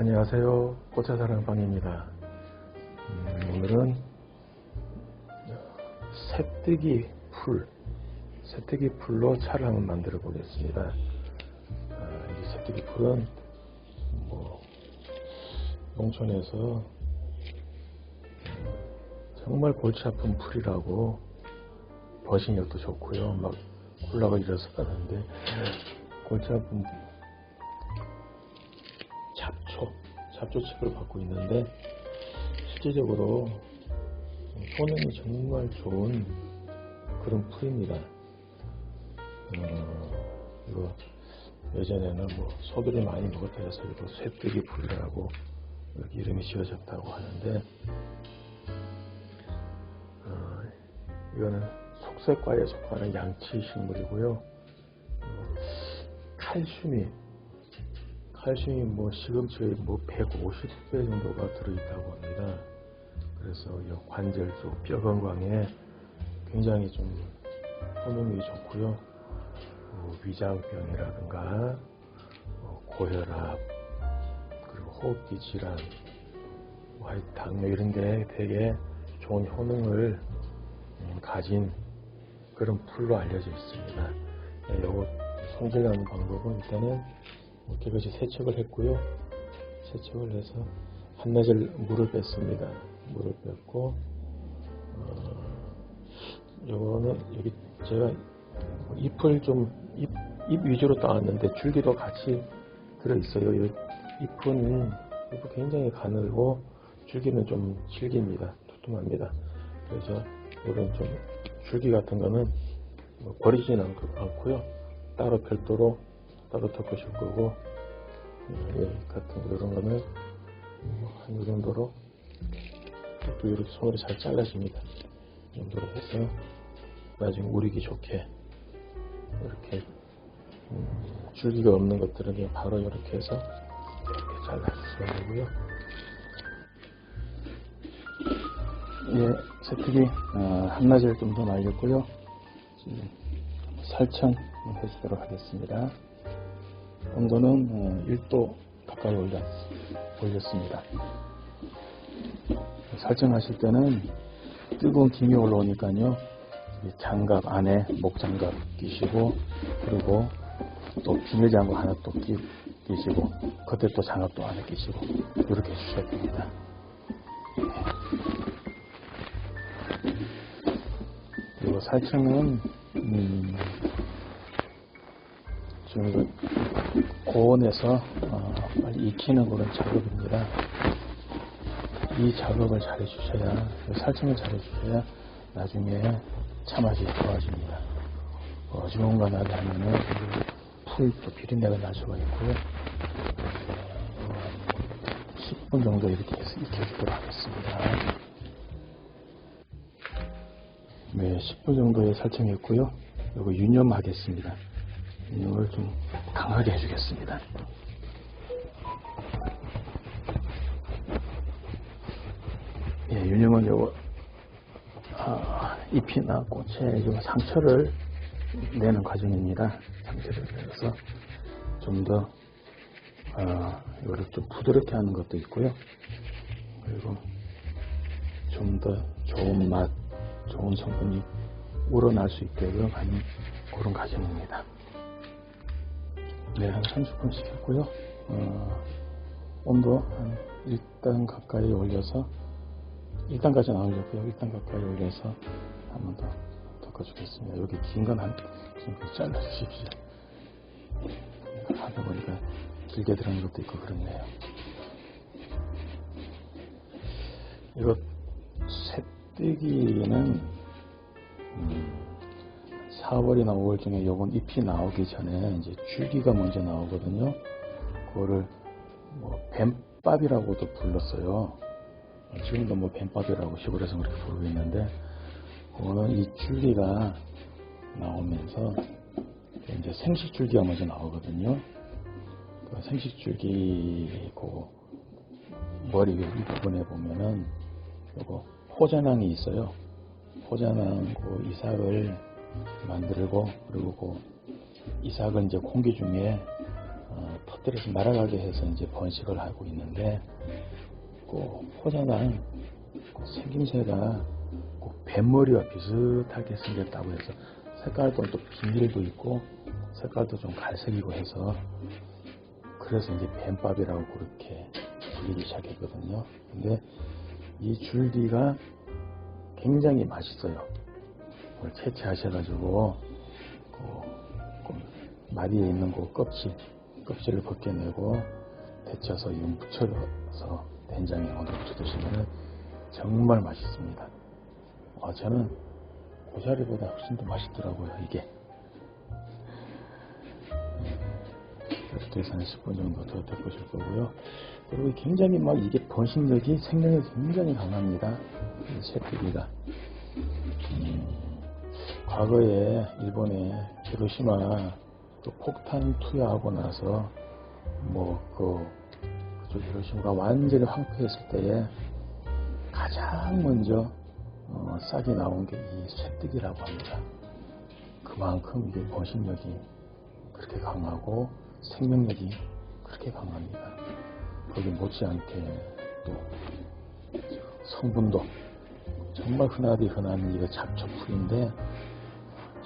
안녕하세요. 꽃차사랑방입니다. 음, 오늘은 새뜨기 풀, 새뜨기 풀로 차를 한번 만들어 보겠습니다. 아, 이 새뜨기 풀은 뭐 농촌에서 음, 정말 골치 아픈 풀이라고 버신력도 좋고요. 막 굴락을 일어서 가는데 골치 아픈 잡초칩을 받고 있는데 실제적으로 효능이 정말 좋은 그런 풀입니다. 어, 이거 예전에는 뭐 소들이 많이 먹었다 해서 이거 쇠뜨기 풀이라고 이렇게 이름이 지어졌다고 하는데 어, 이거는 속세과에 속하는 양치 식물이고요. 어, 칼슘이 칼슘이 뭐 시금치의 뭐 150배 정도가 들어있다고 합니다. 그래서 이 관절 쪽 뼈 건강에 굉장히 좀 효능이 좋고요. 뭐 위장병이라든가 뭐 고혈압 그리고 호흡기 질환, 뭐 당뇨 이런 데 되게 좋은 효능을 음, 가진 그런 풀로 알려져 있습니다. 네, 요거 손질하는 방법은 일단은 깨끗이 세척을 했고요. 세척을 해서 한낮을 물을 뺐습니다. 물을 뺐고 어, 요거는 여기 제가 잎을 좀 잎, 잎 위주로 따왔는데 줄기도 같이 들어있어요. 이 잎은 잎은 굉장히 가늘고 줄기는 좀 질깁니다. 두툼합니다. 그래서 이런 좀 줄기 같은 거는 뭐 버리지는 않고요. 따로 별도로 따로 덮으실 거고 예, 같은 거 이런 거는 한 이 정도로 또 이렇게 손으로 잘 잘라줍니다. 이 정도로 해서 나중에 우리기 좋게 이렇게 음, 줄기가 없는 것들은 그냥 바로 이렇게 해서 이렇게 잘라주시면 되고요. 예, 세특이 어, 한낮을 좀 더 말렸고요. 살청 해주도록 하겠습니다. 온도는 어, 1도 가까이 올렸, 올렸습니다. 설정하실 때는 뜨거운 김이 올라오니까요. 장갑 안에 목장갑 끼시고 그리고 또 비닐장갑 하나 또 끼, 끼시고 그때 또 장갑도 안에 끼시고 이렇게 해주셔야 됩니다. 그리고 살청은 음, 지금 이거 고온에서 어, 빨리 익히는 그런 작업입니다. 이 작업을 잘 해주셔야, 살청을 잘 해주셔야 나중에 차 맛이 좋아집니다. 어지러운가 나게 하면은 풀도 비린내가 날 수가 있고요. 어, 10분 정도 이렇게 해서 익혀주도록 하겠습니다. 네, 10분 정도에 설정했고요. 이거 유념하겠습니다. 유념을 좀 강하게 해주겠습니다. 예, 유념은 요거 아, 잎이나 꽃에 요 상처를 내는 과정입니다. 상처를 내서 좀더 어, 이거를 좀 부드럽게 하는 것도 있고요. 그리고 좀 더 좋은 맛, 좋은 성분이 우러날 수 있게끔 하는 그런 과정입니다. 네, 한 30분씩 했고요. 어, 온도 한 1단 가까이 올려서 1단까지는 안 올렸고요. 1단 가까이 올려서 한 번 더 덮어주겠습니다. 여기 긴 건 한, 좀 잘라주십시오. 하다 보니까 길게 들어간 것도 있고 그렇네요. 이거 새뜨기는 음, 4월이나 5월 중에 요건 잎이 나오기 전에 이제 줄기가 먼저 나오거든요. 그거를 뭐 뱀밥이라고도 불렀어요. 지금도 뭐 뱀밥이라고 시골에서 그렇게 부르고 있는데 그거는 이 줄기가 나오면서 이제 생식줄기가 먼저 나오거든요. 그 생식줄기 그 머리 위 부분에 보면은 요거 호자낭이 있어요. 호자낭 그 이삭을 만들고 그리고 그 이삭은 이제 공기 중에 어, 터뜨려서 날아가게 해서 이제 번식을 하고 있는데 꼭 포자랑 그 생김새가 꼭 뱀머리와 비슷하게 생겼다고 해서 색깔도 또 비밀도 있고 색깔도 좀 갈색이고 해서 그래서 이제 뱀밥이라고 그렇게 불리기 시작했거든요. 근데 이 줄기가 굉장히 맛있어요. 그걸 채취하셔가지고 그, 그 마디에 있는 그 껍질, 껍질을 벗겨내고 데쳐서 이 묻혀서 된장에 얹어 드시면 정말 맛있습니다. 아, 저는 고사리보다 훨씬 더 맛있더라고요, 이게. 해서 한 10분 정도 더 데꾸실 거고요. 그리고 굉장히 막 이게 번식력이 생명이 굉장히 강합니다. 이 쇠뜨기가. 음, 과거에 일본의 히로시마 그 폭탄 투여하고 나서 뭐그 그쪽 히로시마가 완전히 황폐했을 때에 가장 먼저 어, 싹이 나온 게 이 쇠뜨기라고 합니다. 그만큼 이게 번식력이 그렇게 강하고 생명력이 그렇게 강합니다. 거기 못지않게 또 성분도 정말 흔하디 흔한 이거 잡초풀인데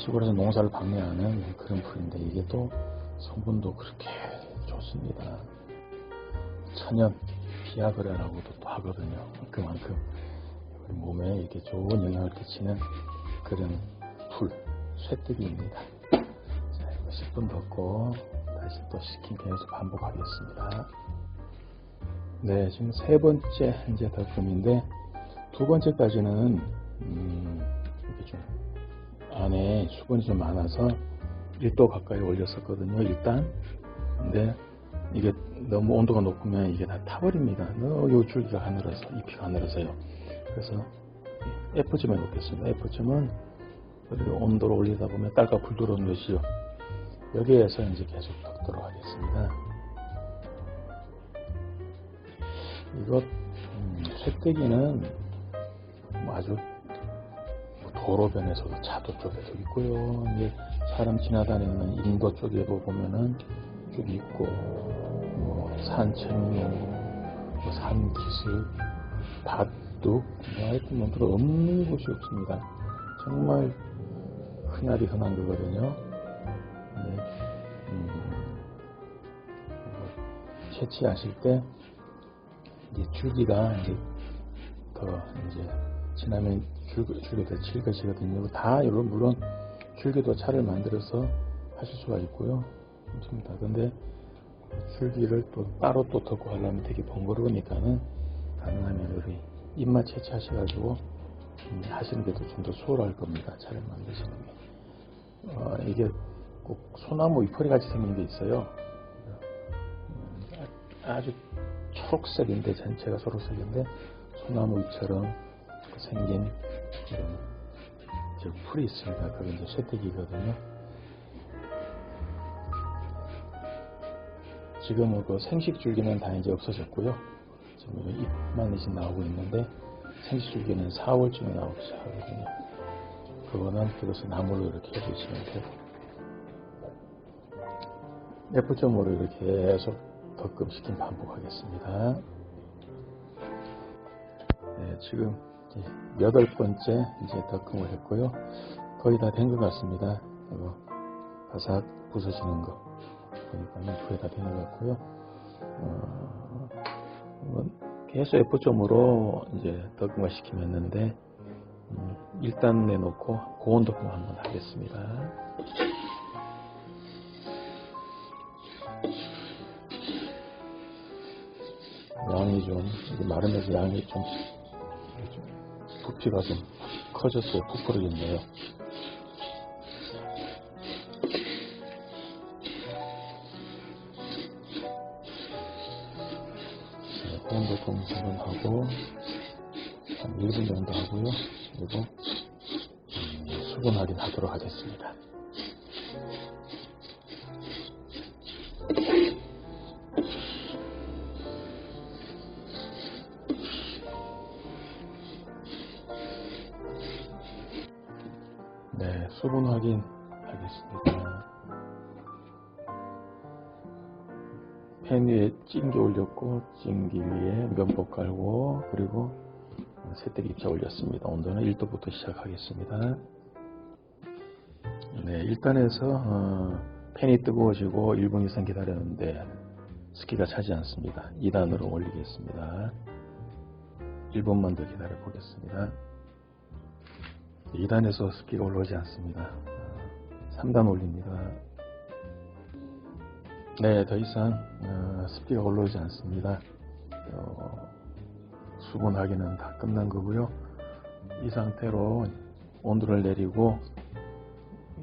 시골에서 농사를 방해하는 그런 풀인데 이게 또 성분도 그렇게 좋습니다. 천연 비아그라라고도 또 하거든요. 그만큼 우리 몸에 이렇게 좋은 영향을 끼치는 그런 풀, 쇠뜨기입니다. 자, 이거 10분 덮고 다시 또 시킨 계속 반복하겠습니다. 네, 지금 세 번째 이제 덕금인데 두 번째까지는 음, 이렇게 좀 안에 수분이 좀 많아서 1도 가까이 올렸었거든요. 일단 근데 이게 너무 온도가 높으면 이게 다 타버립니다. 너요 줄기가 하늘어서 잎이 하늘어서요. 그래서 F점에 놓겠습니다. F점은 온도를 올리다 보면 딸과 불 들어오는 것이요. 여기에서 이제 계속 덮도록 하겠습니다. 이것 음, 쇠떼기는 뭐 아주 뭐 도로변에서도 차도 쪽에도 있고요. 이제 사람 지나다니는 인도 쪽에도 보면은 쭉 있고 뭐 산천류, 뭐 산기슭, 밭둑, 뭐 하여튼 뭐 그런 없는 곳이 없습니다. 정말 흔하디 흔한 거거든요. 네, 음, 뭐 채취하실 때 이제 줄기가 이제 더 이제 지나면 줄기, 줄기가 더 질겨지거든요. 다 이런 물론 줄기도 차를 만들어서 하실 수가 있고요. 좋습니다. 근데 줄기를 또 따로 또 덮고 하려면 되게 번거로우니까는 가능하면 우리 입맛 채취하셔가지고 음, 하시는 게 좀 더 수월할 겁니다. 차를 만드시는 게. 어, 이게 꼭 소나무 잎퍼리 같이 생긴 게 있어요. 음, 아- 아주 초록색인데 전체가 초록색인데 소나무 잎처럼 생긴 저 풀이 있습니다. 그게 이제 쇠뜨기거든요. 지금은 그 생식 줄기는 다 이제 없어졌고요. 지금 잎만 이제 나오고 있는데 생식 줄기는 4월쯤에 나오기 시작하거든요. 그거는 그것을 나물로 이렇게 해주시면 되고 F점으로 이렇게 계속 덕금시킨 반복하겠습니다. 네, 지금 여덟 번째 이제 덕금을 했고요. 거의 다 된 것 같습니다. 이거 바삭 부서지는 거 보니까 거의 다 된 것 같고요. 어, 이건 계속 F점으로 이제 덕금을 시키면는데 음, 일단 내놓고 고온 덕금 한번 하겠습니다. 양이 좀 마르면서 양이 좀, 좀 부피가 좀 커졌어요. 부풀어졌네요. 네, 고온도 좀 한번 하고 한 1분 정도 하고요. 그리고 음, 수분 확인하도록 하겠습니다. 네, 수분 확인 하겠습니다. 팬 위에 찜기 올렸고 찜기 위에 면복 깔고 그리고 새뜨기 입자 올렸습니다. 온도는 1도부터 시작하겠습니다. 네, 1단에서 어, 팬이 뜨거워지고 1분 이상 기다렸는데 습기가 차지 않습니다. 2단으로 올리겠습니다. 1분만 더 기다려 보겠습니다. 2단에서 습기가 올라오지 않습니다. 3단 올립니다. 네, 더 이상 어, 습기가 올라오지 않습니다. 어, 수분 확인은 다 끝난 거고요. 이 상태로 온도를 내리고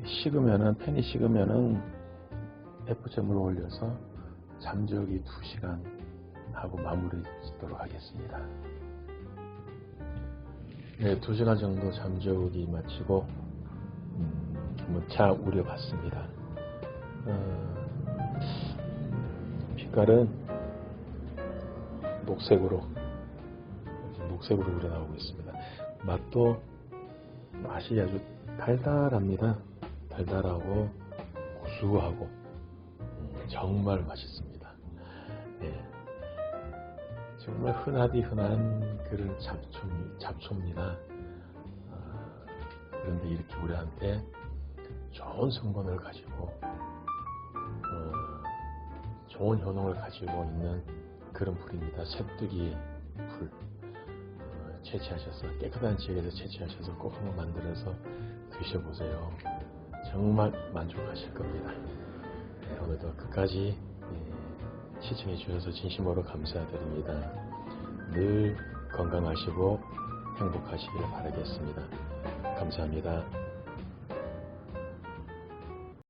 식으면은 팬이 식으면은 F점을 올려서 잠재우기 2시간 하고 마무리 짓도록 하겠습니다. 네, 2시간 정도 잠재우기 마치고 음, 차 우려봤습니다. 어, 빛깔은 녹색으로 녹색으로 우러나오고 있습니다. 맛도 맛이 아주 달달합니다. 달달하고 고소하고 음, 정말 맛있습니다. 네. 정말 흔하디 흔한 그런 잡초, 잡초입니다. 아, 그런데 이렇게 우리한테 좋은 성분을 가지고 어, 좋은 효능을 가지고 있는 그런 불입니다. 쇠뜨기 불. 어, 채취하셔서 깨끗한 지역에서 채취하셔서 꼭 한번 만들어서 드셔보세요. 정말 만족하실 겁니다. 네, 오늘도 끝까지 예, 시청해 주셔서 진심으로 감사드립니다. 늘 건강하시고 행복하시길 바라겠습니다. 감사합니다.